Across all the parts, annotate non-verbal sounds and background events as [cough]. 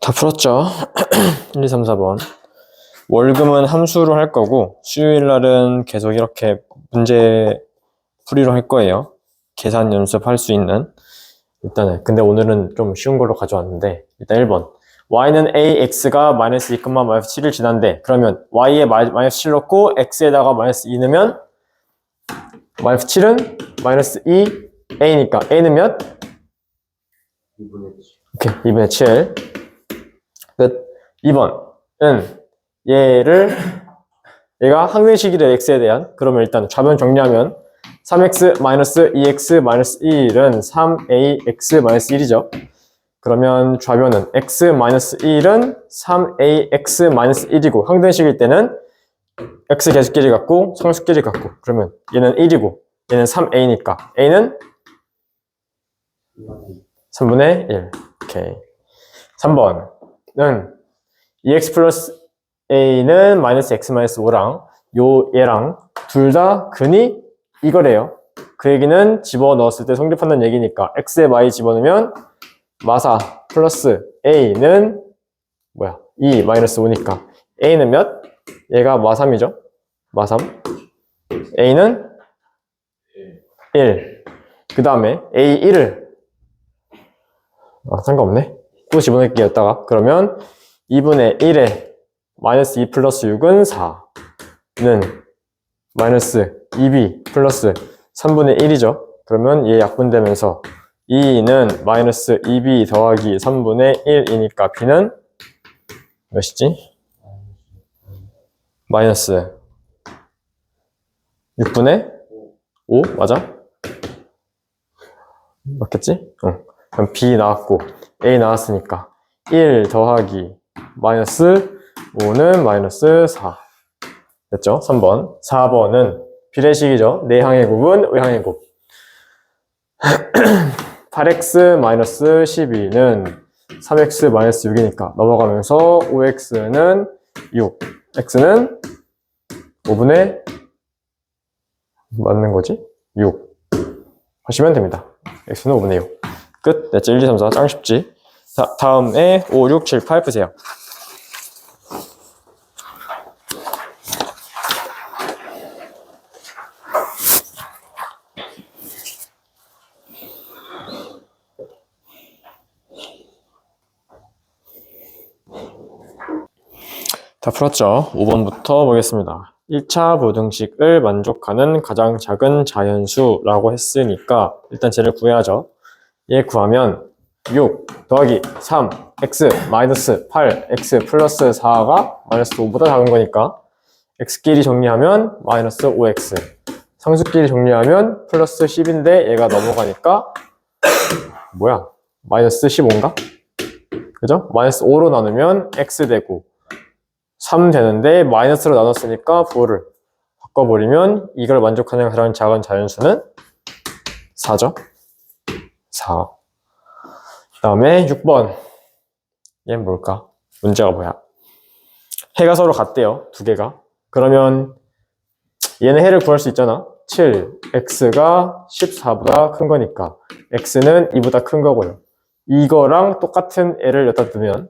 다 풀었죠? 1, 2, 3, 4번. 월금은 함수로 할 거고, 수요일 날은 계속 이렇게 문제 풀이로 할 거예요. 계산 연습할 수 있는. 일단은, 근데 오늘은 좀 쉬운 걸로 가져왔는데, 일단 1번. y는 ax가 마이너스 2, 마이너스 7을 지난데, 그러면 y에 마- 마이너스 7 넣고, x에다가 마이너스 2 넣으면, 마이너스 7은 마이너스 2, a니까, a는 몇? 2분의 7. 오케이, 2분의 7. 끝. 2번은 얘를 얘가 항등식이래 x에 대한 그러면 일단 좌변 정리하면 3x 마이너스 2x 마이너스 1은 3ax 마이너스 1이죠. 그러면 좌변은 x 마이너스 1은 3ax 마이너스 1이고 항등식일 때는 x 계수끼리 같고 상수끼리 같고 그러면 얘는 1이고 얘는 3a니까 a는 3분의 1. 오케이. 3번은 2x 플러스 a는 마이너스 x 마이너스 5랑 요 얘랑 둘 다 근이 이거래요. 그 얘기는 집어넣었을 때 성립한다는 얘기니까 x에 y 집어넣으면 마사 플러스 a는 뭐야? 2 마이너스 5니까 a는 몇? 얘가 마3이죠. 마3. a는 1. 그 다음에 a1을 아, 상관없네. 또 집어넣을게요, 여기다가. 그러면 2분의 1에 마이너스 2 플러스 6은 4는 마이너스 2b 플러스 3분의 1이죠. 그러면 얘 약분되면서 2는 마이너스 2b 더하기 3분의 1이니까 b는 몇이지? 마이너스 6분의 5? 맞아? 맞겠지? 응. 그럼 B 나왔고 A 나왔으니까 1 더하기 마이너스 5는 마이너스 4 됐죠? 3번. 4번은 비례식이죠? 내항의 곱은 의항의 곱. [clears throat] 8x 마이너스 12는 3x 마이너스 6이니까 넘어가면서 5x는 6 x는 5분의 맞는 거지? 6 하시면 됩니다. x는 5분의 6 끝. 넷째 1, 2, 3, 4. 짱 쉽지. 자, 다음에 5, 6, 7, 8 푸세요. 다 풀었죠? 5번부터 보겠습니다. 1차 부등식을 만족하는 가장 작은 자연수라고 했으니까 일단 쟤를 구해야죠. 얘 구하면 6 더하기 3 x 마이너스 8 x 플러스 4가 마이너스 5보다 작은 거니까 x끼리 정리하면 마이너스 5x 상수끼리 정리하면 플러스 10인데 얘가 넘어가니까 뭐야 마이너스 15인가? 그죠? 마이너스 5로 나누면 x 되고 3 되는데 마이너스로 나눴으니까 9를 바꿔버리면 이걸 만족하는 가장 작은 자연수는 4죠 4. 그 다음에 6번. 얘는 뭘까? 문제가 뭐야? 해가 서로 같대요. 두 개가. 그러면 얘는 해를 구할 수 있잖아. 7. x가 14보다 큰 거니까 x는 2보다 큰 거고요. 이거랑 똑같은 애를 여기다 두면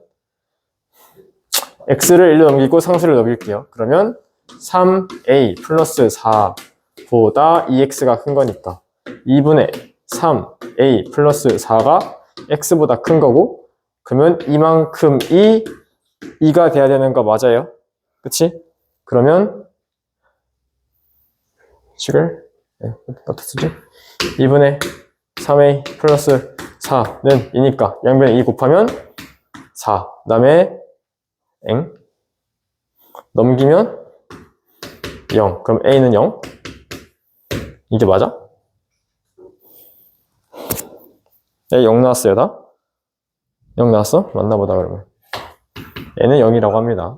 x를 1로 넘기고 상수를 넘길게요. 그러면 3a 플러스 4보다 2x가 큰 거니까 2분의 3a 플러스 4가 x보다 큰 거고 그러면 이만큼이 2가 돼야 되는 거 맞아요? 그치? 그러면 식을 네, 어떻게 쓰지? 2분의 3a 플러스 4는 2니까 양변에 2 곱하면 4 그 다음에 엥 넘기면 0 그럼 a는 0 이게 맞아? 네, 0 나왔어요, 다? 0 나왔어? 맞나 보다, 그러면. 얘는 0이라고 합니다.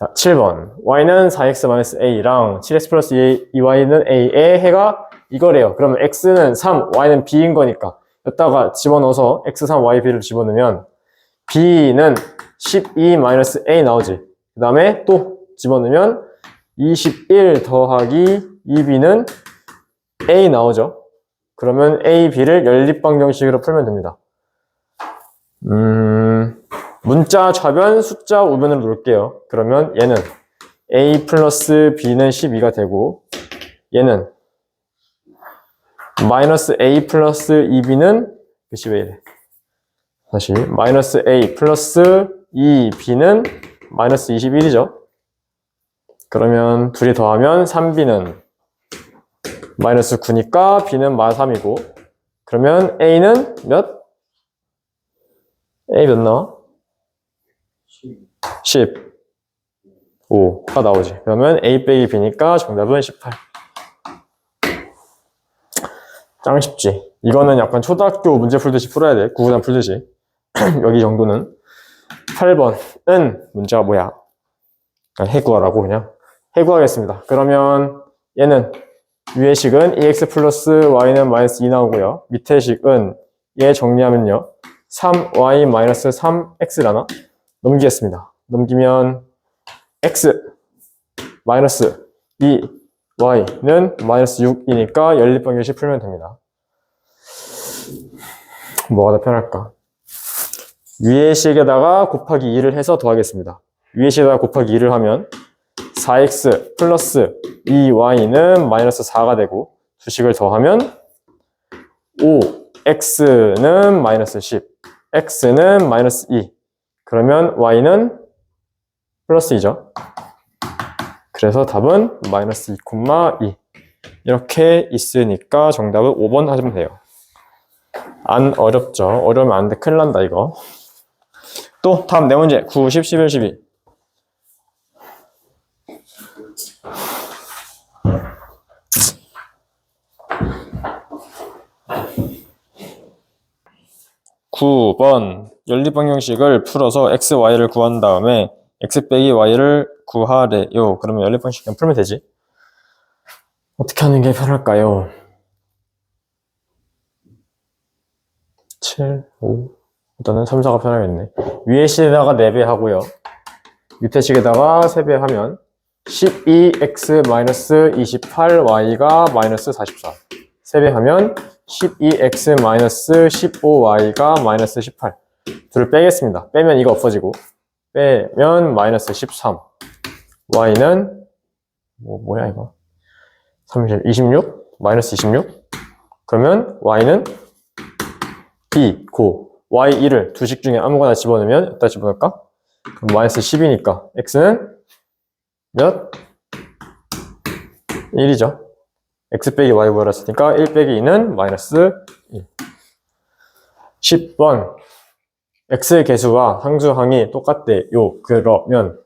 자, 7번. y는 4x-a랑 7x 플러스 2y는 a의 해가 이거래요. 그러면 x는 3, y는 b인 거니까. 여기다가 집어넣어서 x, 3, y, b를 집어넣으면 b는 12-a 나오지. 그 다음에 또 집어넣으면 21 더하기 2b는 a 나오죠. 그러면 A, B를 연립방 정식으로 풀면 됩니다. 음, 문자 좌변, 숫자 우변으로 놓을게요. 그러면 얘는 a 플러스 b는 12가 되고 얘는 마이너스 a 플러스 2b는 몇이 왜 이래? 다시 마이너스 a 플러스 2b는 마이너스 21이죠. 그러면 둘이 더하면 3b는 마이너스 9니까 b는 마 3이고 그러면 a는 몇? a 몇 나와? 10 5가 나오지. 그러면 a 빼기 b니까 정답은 18. 짱 쉽지. 이거는 약간 초등학교 문제 풀듯이 풀어야 돼. 구구단 풀듯이. [clears throat] 여기 정도는. 8번은 문제가 뭐야? 해구하라고 그냥. 해구하겠습니다. 그러면 얘는 위의 식은 2x 플러스 y는 마이너스 2 나오고요. 밑의 식은 얘 정리하면요. 3y 마이너스 3x라나? 넘기겠습니다. 넘기면 x 마이너스 2y는 마이너스 6이니까 연립방정식 풀면 됩니다. 뭐가 더 편할까? 위의 식에다가 곱하기 2를 해서 더하겠습니다. 위의 식에다가 곱하기 2를 하면 4x 플러스 2y는 마이너스 4가 되고 두 식을 더하면 5x는 마이너스 10 x는 마이너스 2 그러면 y는 플러스 2죠. 그래서 답은 마이너스 2,2 이렇게 있으니까 정답은 5번 하시면 돼요. 안 어렵죠. 어려우면 안 돼. 큰일 난다 이거. 또 다음 네 문제 9, 10, 11, 12 9번 연립방정식을 풀어서 x, y를 구한 다음에 x 빼기 y를 구하래요. 그러면 연립방식 그냥 풀면 되지. 어떻게 하는 게 편할까요? 7, 5 일단은 3, 4가 편하겠네. 위에 식에다가 4배 하고요. 밑에 식에다가 3배 하면 12x-28y가 마이너스 44 3배 하면 12x-15y가 마이너스 18 둘을 빼겠습니다. 빼면 이거 없어지고 빼면 마이너스 13 y는 뭐, 뭐야 이거 30, 26 마이너스 26 그러면 y는 2고 y1을 두식 중에 아무거나 집어넣으면 여기다 집어넣을까? 그럼 마이너스 10이니까 x는 몇? 1이죠. X 빼기 y 구하랬으니까 1 빼기 2는 마이너스 1. 10번 x의 개수와 상수항이 똑같대요. 그러면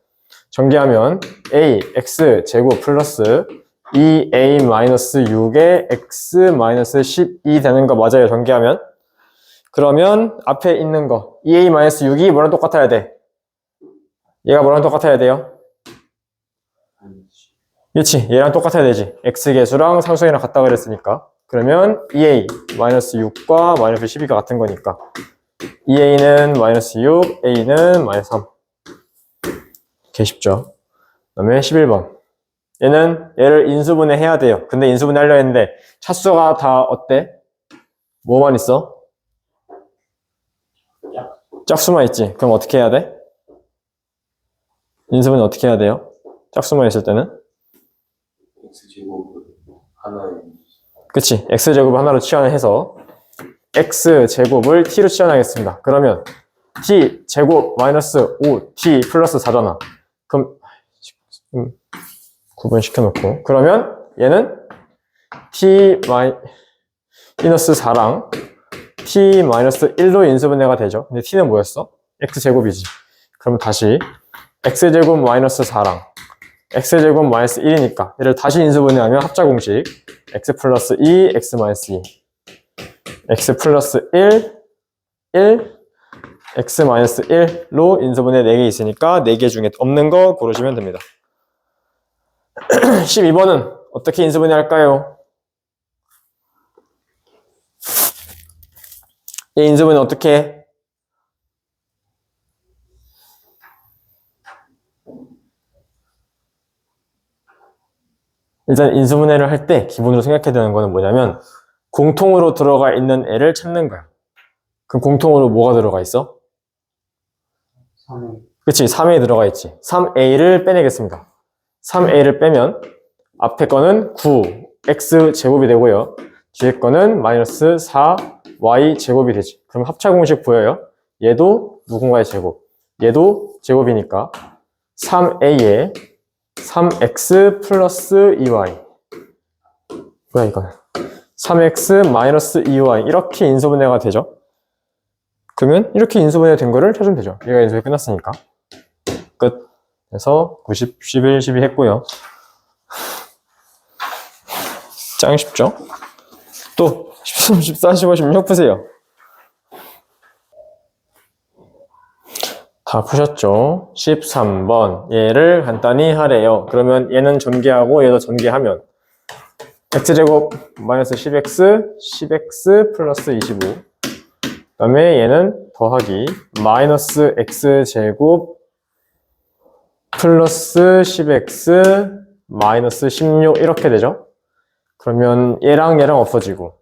전개하면 a x 제곱 플러스 2a 마이너스 6에 x 마이너스 12 되는 거 맞아요. 전개하면 그러면 앞에 있는 거 2a 마이너스 6이 뭐랑 똑같아야 돼? 얘가 뭐랑 똑같아야 돼요? 그렇지 얘랑 똑같아야 되지 x개수랑 상수항이랑 같다 그랬으니까 그러면 2a 마이너스 6과 마이너스 12가 같은 거니까 2a는 마이너스 6 a는 마이너스 3개 쉽죠 그 다음에 11번 얘는 얘를 인수분해 해야 돼요 근데 인수분해 하려 했는데 차수가 다 어때? 뭐만 있어? 짝수만 있지 그럼 어떻게 해야 돼? 인수분해 어떻게 해야 돼요? 짝수만 있을 때는? X제곱 하나에 그치. X제곱 하나로 치환해서 x제곱을 t로 치환하겠습니다. 그러면 t제곱 마이너스 5t 플러스 4잖아. 그럼 음, 구분시켜 놓고. 그러면 얘는 t 마이 마이너스 4랑 t 마이너스 1로 인수분해가 되죠. 근데 t는 뭐였어? x제곱이지. 그럼 다시 x제곱 마이너스 4랑 x제곱 마이너스 1이니까 얘를 다시 인수분해하면 합자 공식 x 플러스 2, x 마이너스 2 x 플러스 1, 1 x 마이너스 1로 인수분해 4개 있으니까 4개 중에 없는 거 고르시면 됩니다 [clears throat] 12번은 어떻게 인수분해 할까요? 이 인수분해 어떻게 해? 일단 인수분해를 할 때 기본으로 생각해야 되는 거는 뭐냐면 공통으로 들어가 있는 애를 찾는 거야. 그럼 공통으로 뭐가 들어가 있어? 3에 그치, 3에 들어가 있지. 3a를 빼내겠습니다. 3a를 빼면 앞에 거는 9, x 제곱이 되고요. 뒤에 거는 마이너스 4, y 제곱이 되지. 그럼 합차 공식 보여요? 얘도 누군가의 제곱. 얘도 제곱이니까 3a에 3x 플러스 2y. 뭐야 이거는? 3x 마이너스 2y 이렇게 인수분해가 되죠. 그러면 이렇게 인수분해 된 거를 찾으면 되죠. 얘가 인수분해 끝났으니까. 끝. 그래서 90, 11, 12 했고요. 짱 쉽죠? 또 13, 14, 15, 16 푸세요. 다 푸셨죠? 13번 얘를 간단히 하래요. 그러면 얘는 전개하고 얘도 전개하면 x제곱 마이너스 10x 10x 플러스 25 그다음에 얘는 더하기 마이너스 x제곱 플러스 10x 마이너스 16 이렇게 되죠? 그러면 얘랑 얘랑 없어지고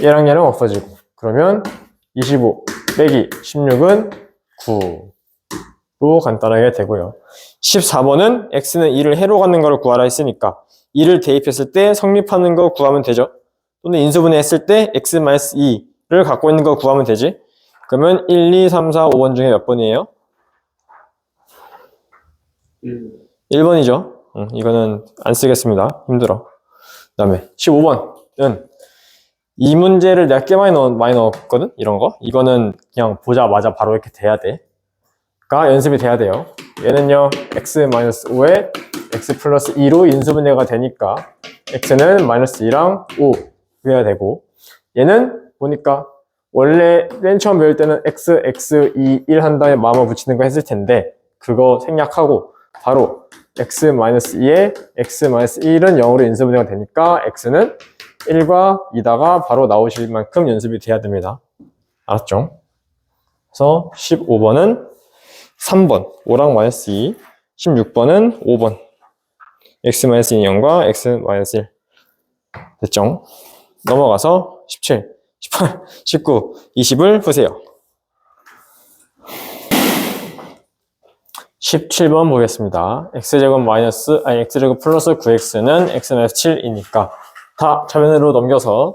얘랑 얘랑 없어지고 그러면 25 빼기 16은 9 로 간단하게 되고요. 14번은 x는 2를 해로 갖는 거를 구하라 했으니까 2를 대입했을 때 성립하는 거 구하면 되죠. 또는 인수분해 했을 때 x-2를 갖고 있는 거 구하면 되지. 그러면 1, 2, 3, 4, 5번 중에 몇 번이에요? 1 1번이죠. 이거는 안 쓰겠습니다. 힘들어. 그 다음에 15번은 이 문제를 내가 꽤 많이, 넣, 많이 넣었거든? 이런 거. 이거는 그냥 보자마자 바로 이렇게 돼야 돼. 가 연습이 돼야 돼요. 얘는요, x-5에 x 플러스 2로 인수분해가 되니까 x는 마이너스 2랑 5 구해야 되고 얘는 보니까 원래 맨 처음 배울 때는 x, x, 2, 1 한 다음에 마음을 붙이는 거 했을 텐데 그거 생략하고 바로 x-2에 x-1은 0으로 인수분해가 되니까 x는 1과 2다가 바로 나오실 만큼 연습이 돼야 됩니다. 알았죠? 그래서 15번은 3번 5랑 마이너스 2 16번은 5번 x-2는 0과 x-1 됐죠? 넘어가서 17, 18, 19, 20을 보세요. 17번 보겠습니다. x제곱 마이너스, 아니, x제곱 플러스 9x는 x-7이니까 다 차변으로 넘겨서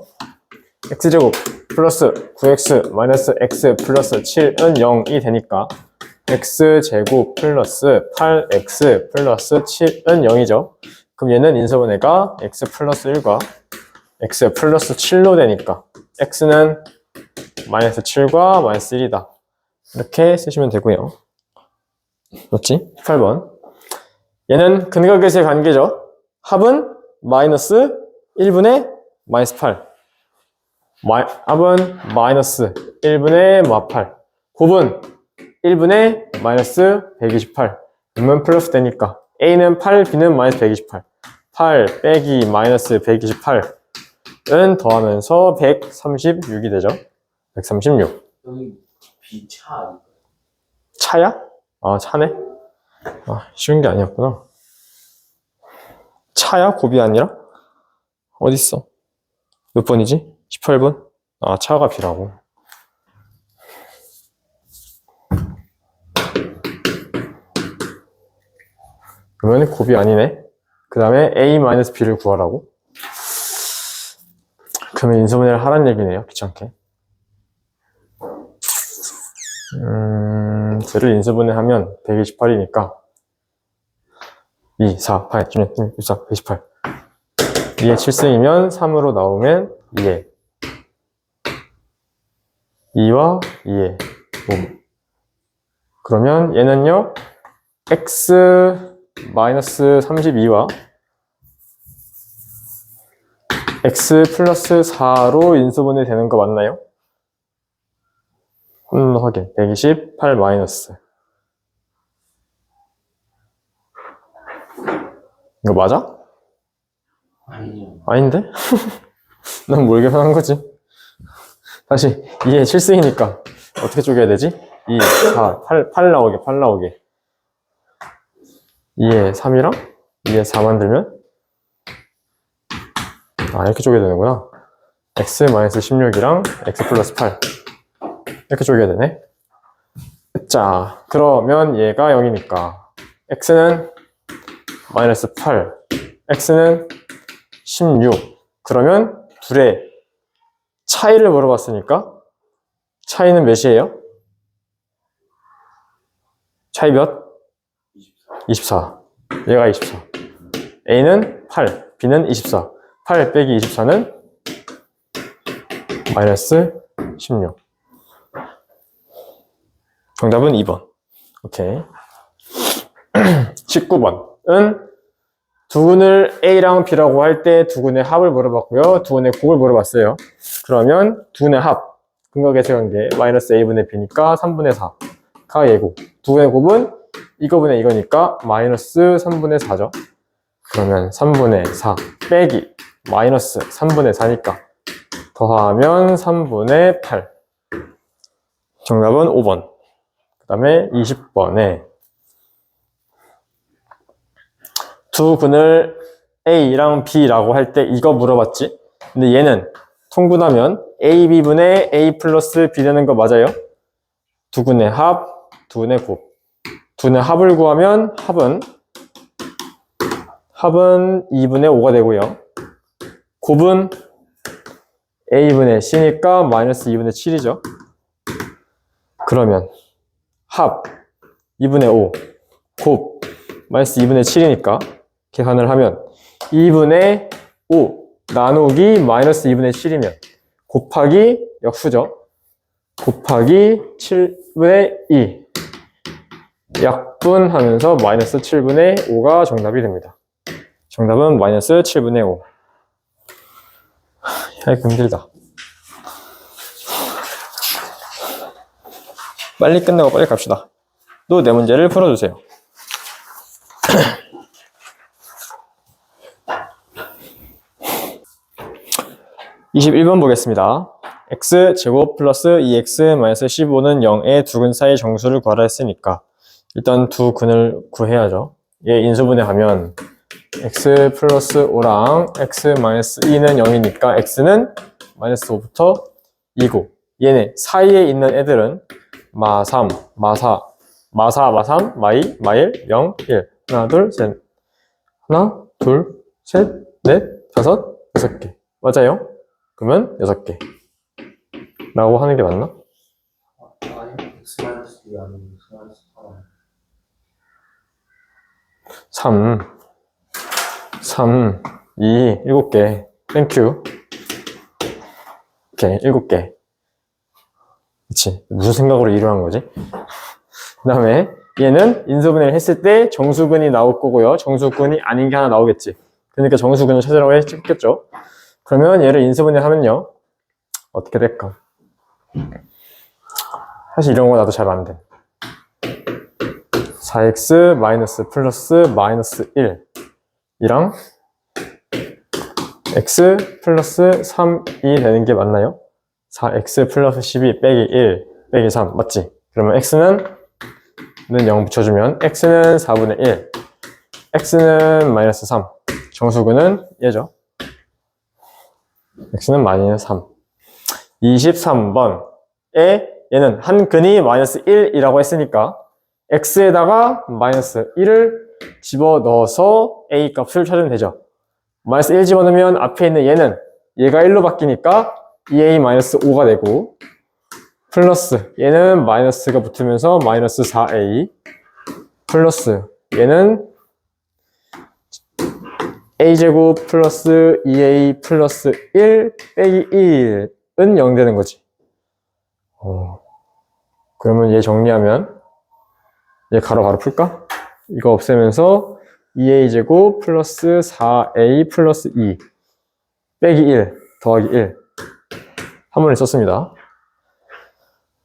x제곱 플러스 9x 마이너스 x 플러스 7은 0이 되니까 x제곱 플러스 8x 플러스 7은 0이죠. 그럼 얘는 인수분해가 x 플러스 1과 x 플러스 7로 되니까 x는 마이너스 7과 마이너스 1이다. 이렇게 쓰시면 되고요. 맞지? 8번. 얘는 근각에서의 관계죠. 합은 마이너스 1분의 마이너스 8. 마이, 합은 마이너스 1분의 마 8. 곱은 1분의 마이너스 128. 그러면 플러스 되니까 A는 8, B는 마이너스 128. 8 빼기 마이너스 128은 더하면서 136이 되죠. 136. 여기 B차 아닐까요? 차야? 아, 차네? 아, 쉬운 게 아니었구나. 차야? 곱이 아니라? 어딨어? 몇 번이지? 18번? 아, 차가 B라고. 그러면 곱이 아니네. 그 다음에 A-B를 구하라고? 그러면 인수분해를 하란 얘기네요. 귀찮게. 음, 쟤를 인수분해 하면 128이니까 2, 4, 8, 16, 16, 14, 128 2에 7승이면 3으로 나오면 2에 2와 2에 5 그러면 얘는요 x 마이너스 32와 x 플러스 4로 인수분해 되는 거 맞나요? 음, 확인. 128 마이너스. 이거 맞아? 아니요. 아닌데? [laughs] 난 모르게 편한 거지. 다시 2에 7승이니까 어떻게 쪼개야 되지? 2, 4, 8, 8 나오게, 8 나오게. 2에 3이랑 2에 4 만들면 아 이렇게 쪼개야 되는구나. x 마이너스 16이랑 x 플러스 8 이렇게 쪼개야 되네. 자, 그러면 얘가 0이니까 x는 마이너스 8, x는 16. 그러면 둘의 차이를 물어봤으니까 차이는 몇이에요? 차이 몇? 24. 얘가 24. A는 8, B는 24. 8 빼기 24는 마이너스 16. 정답은 2번. 오케이. [clears throat] 19번은 두근을 A랑 B라고 할 때 두근의 합을 물어봤고요. 두근의 곱을 물어봤어요. 그러면 두근의 합, 근거 계수관계 마이너스 A분의 B니까 3분의 4가 얘고 두근의 곱은 이거분의 이거니까 마이너스 3분의 4죠. 그러면 3분의 4 빼기 마이너스 3분의 4니까 더하면 3분의 8. 정답은 5번. 그 다음에 20번에 두 근을 A랑 B라고 할 때 이거 물어봤지? 근데 얘는 통분하면 AB분의 A 플러스 B 되는 거 맞아요? 두 근의 합, 두 근의 곱. 두 근의 합을 구하면 합은 합은 2분의 5가 되고요. 곱은 A분의 C니까 마이너스 2분의 7이죠. 그러면 합 2분의 5, 곱 마이너스 2분의 7이니까 계산을 하면 2분의 5 나누기 마이너스 2분의 7이면 곱하기 역수죠. 곱하기 7분의 2 약분하면서 마이너스 7분의 5가 정답이 됩니다. 정답은 마이너스 7분의 5. 야, 이거 힘들다. 빨리 끝내고 빨리 갑시다. 또네 문제를 풀어주세요. [clears throat] 21번 보겠습니다. x 제곱 플러스 2x 마이너스 15는 0의 두근 사이 정수를 구하라 했으니까 일단 두 근을 구해야죠. 얘 인수분해 하면 x 플러스 5랑 x 마이너스 2는 0이니까 x는 마이너스 5부터 2고 얘네 사이에 있는 애들은 마3, 마4, 마4, 마3, 마이, 마일, 0, 1 하나, 둘, 셋 하나, 둘, 셋, 넷, 다섯, 여섯 개 맞아요? 그러면 여섯 개 라고 하는 게 맞나? 아니 X 마이너스 2 아니면 X 마이너스 8 3 3 2 7개. 땡큐 오케이 7개. 그치. 무슨 생각으로 이루한 거지? 그 다음에 얘는 인수분해를 했을 때 정수근이 나올 거고요. 정수근이 아닌 게 하나 나오겠지. 그러니까 정수근을 찾으라고 했겠죠. 그러면 얘를 인수분해 하면요. 어떻게 될까? 사실 이런 거 나도 잘 안 돼. 4x 마이너스 플러스 마이너스 1 이랑 x 플러스 3이 되는 게 맞나요? 4x 플러스 12 빼기 1 빼기 3 맞지? 그러면 x는 는0 붙여주면 x는 4분의 1 x는 마이너스 3 정수근은 얘죠 x는 마이너스 3 23번에 얘는 한 근이 마이너스 1이라고 했으니까 x에다가 마이너스 1을 집어넣어서 a 값을 찾으면 되죠. 마이너스 1 집어넣으면 앞에 있는 얘는 얘가 1로 바뀌니까 2a 마이너스 5가 되고 플러스 얘는 마이너스가 붙으면서 마이너스 4a 플러스 얘는 a제곱 플러스 2a 플러스 1 빼기 1은 0 되는 거지. 어, 그러면 얘 정리하면 얘 가로 바로 풀까? 이거 없애면서 2a제곱 플러스 4a 플러스 2 빼기 1 더하기 1 한 번에 썼습니다.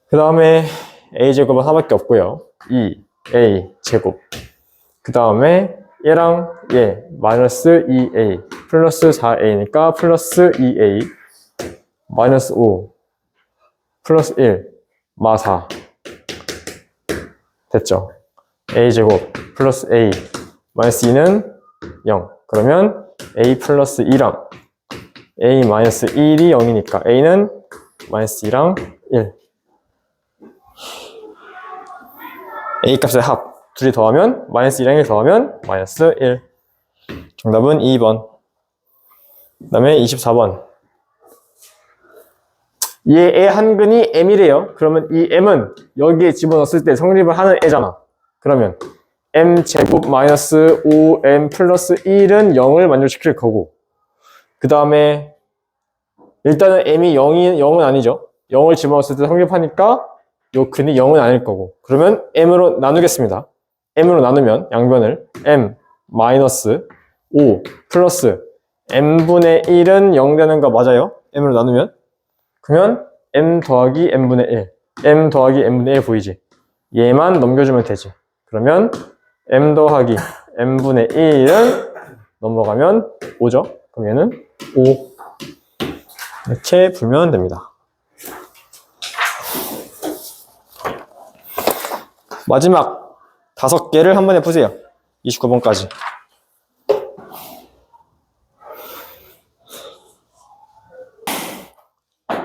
그 다음에 a제곱은 하나밖에 없고요. 2 a 제곱 그 다음에 얘랑 얘 마이너스 2a 플러스 4a니까 플러스 2a 마이너스 5 플러스 1 마4 됐죠? A제곱 플러스 a 마이너스 2는 0 그러면 a 플러스 2랑 a 마이너스 1이 0이니까 a는 마이너스 2랑 1 A 값의 합. 둘이 더하면 마이너스 1이랑 1 더하면 마이너스 1. 정답은 2번. 그 다음에 24번. 얘의 한근이 m이래요. 그러면 이 m은 여기에 집어넣었을 때 성립을 하는 애잖아. 그러면 m 제곱 마이너스 5m 플러스 1은 0을 만족시킬 거고 그 다음에 일단은 m이 0이 0은 아니죠. 0을 집어넣었을 때 성립하니까 요 근이 0은 아닐 거고 그러면 m으로 나누겠습니다. m으로 나누면 양변을 m 마이너스 5 플러스 m분의 1은 0 되는 거 맞아요? m으로 나누면 그러면 m 더하기 m분의 1 m 더하기 m분의 1 보이지? 얘만 넘겨주면 되지 그러면 m 더하기 m분의 1은 넘어가면 5죠 그럼 얘는 5 이렇게 풀면 됩니다 마지막 다섯 개를 한 번에 푸세요 29번까지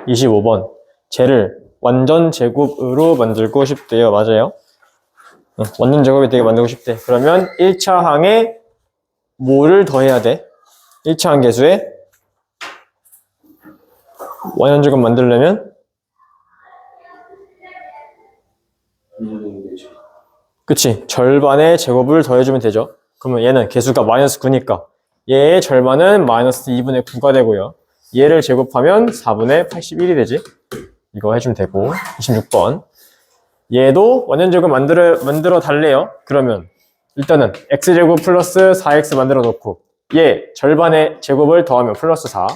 25번. 쟤를 완전 제곱으로 만들고 싶대요. 맞아요? 응, 완전 제곱이 되게 만들고 싶대. 그러면 1차 항에 뭐를 더해야 돼? 1차 항 개수에 완전 제곱 만들려면. 그치 절반의 제곱을 더해주면 되죠. 그러면 얘는 개수가 마이너스 9니까 얘의 절반은 마이너스 2분의 9가 되고요. 얘를 제곱하면 4분의 81이 되지. 이거 해주면 되고 26번 얘도 완전 제곱 만들어 만들어 달래요. 그러면 일단은 x제곱 플러스 4x 만들어 놓고 얘 절반의 제곱을 더하면 플러스 4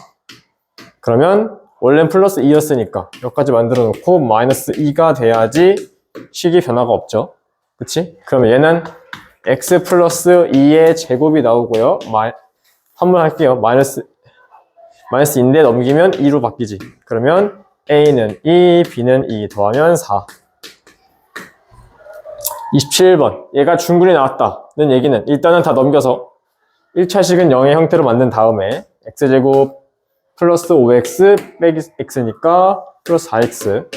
그러면 원래는 플러스 2였으니까 여기까지 만들어 놓고 마이너스 2가 돼야지 식이 변화가 없죠. 그치? 그러면 얘는 x 플러스 2의 제곱이 나오고요. 마, 한번 할게요. 마이너스 마이너스 2인데 넘기면 2로 바뀌지. 그러면 a는 2, b는 2 더하면 4. 27번. 얘가 중근이 나왔다는 얘기는 일단은 다 넘겨서 1차식은 0의 형태로 만든 다음에 x제곱 플러스 5x 빼기 x니까 플러스 4x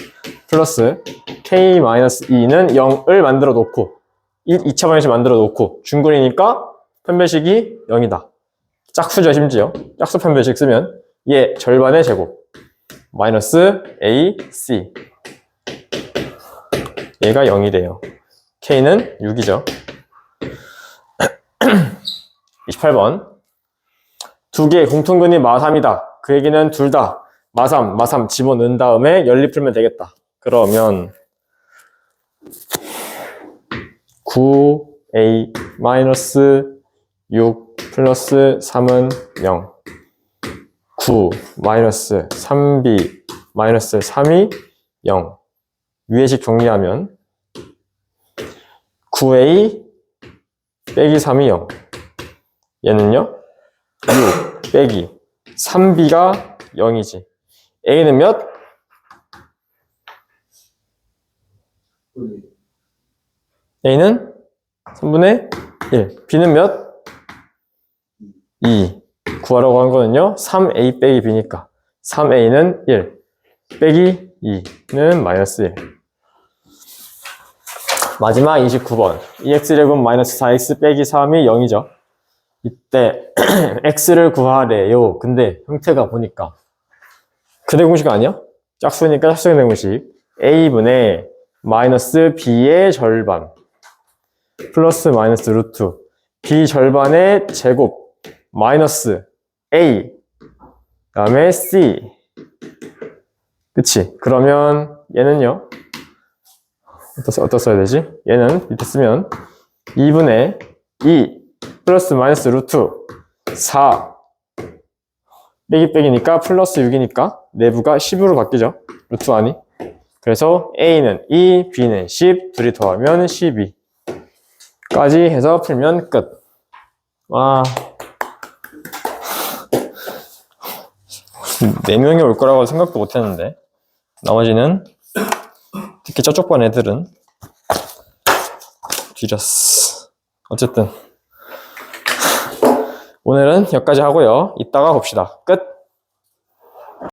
플러스 k 마이너스 2는 0을 만들어 놓고 2차 방정식 만들어 놓고 중근이니까 편배식이 0이다. 짝수죠 심지어 짝수 편배식 쓰면 얘 절반의 제곱 마이너스 a c 얘가 0이 돼요 k는 6이죠 28번 [clears throat] 두 개의 공통근이 마3이다 그 얘기는 둘 다 마3 마3 집어넣은 다음에 연립 풀면 되겠다 그러면 9a 마이너스 6 플러스 3은 0. 9 마이너스 3b 마이너스 3이 0. 위에식 정리하면 9a 빼기 3이 0. 얘는요? 6 빼기 3b가 0이지. a는 몇? a는 3분의 1. b는 몇? 2 구하라고 한 거는요 3a 빼기 b니까 3a는 1 빼기 2는 마이너스 1 마지막 29번. 2x제곱 마이너스 4x 빼기 3이 0이죠. 이때 [clears throat] x를 구하래요. 근데 형태가 보니까. 근의 공식 아니야? 짝수니까 짝수의 근의 공식. A분의 마이너스 b의 절반. 플러스 마이너스 루트. B 절반의 제곱. 마이너스 A. 다음에 C. 그치? 그러면 얘는요 써- 어떠 써야 되지? 얘는 밑에 쓰면 2분의 2 플러스 마이너스 루트 4 빼기 빼기니까 플러스 6이니까 내부가 10으로 바뀌죠 루트 안이 그래서 A는 2, B는 10 둘이 더하면 12 까지 해서 풀면 끝 와. [laughs] 네 명이 올 거라고 생각도 못 했는데 나머지는 특히 저쪽 반 애들은 뒤졌어. 어쨌든 오늘은 여기까지 하고요. 이따가 봅시다. 끝